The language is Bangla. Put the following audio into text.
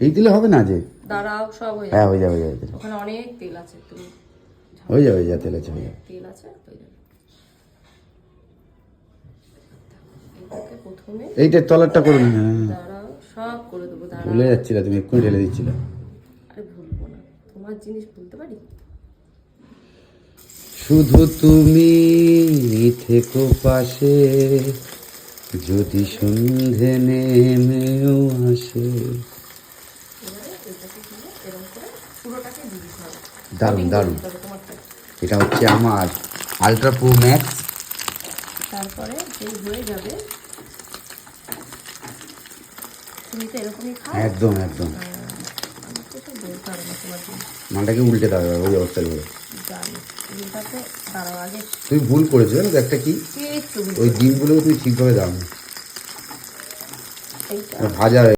এই দিলে হবে না যে? দাঁড়াও সব হয়ে হ্যাঁ যাবে। হয়ে যাবে হয়ে যাবে ওখানে অনেক তেল আছে তুমি হয়ে যাবে তেল আছে হয়ে যাবে। তেল আছে হয়ে যাবে। প্রথমে এইটার তলারটা করুন হ্যাঁ দাঁড়াও সব করে দেবো দাঁড়াও। ভুলে যাচ্ছিলে তুমি এক্ষুনি ঢেলে দিচ্ছিলে। আরে ভুলবো না তোমার জিনিস ভুলতে পারি? শুধু তুমি থেকো পাশে যদি সন্ধে নেমেও আসে। এটাকে দিয়ে এরকম করে পুরোটাকে দিয়ে দিতে হবে দারুণ দারুণ এটা হচ্ছে আমার আলট্রা প্রো ম্যাক্স তারপরে হয়ে যাবে তুমি তো এরকমই খাও। একদম একদম। মালটাকে উল্টে যাবে ওই অবস্থায় করে। তুমি ভুল করেছ জানো একটা কি? ওই ডিমগুলো তুই ঠিকভাবে দাও। না ভাজা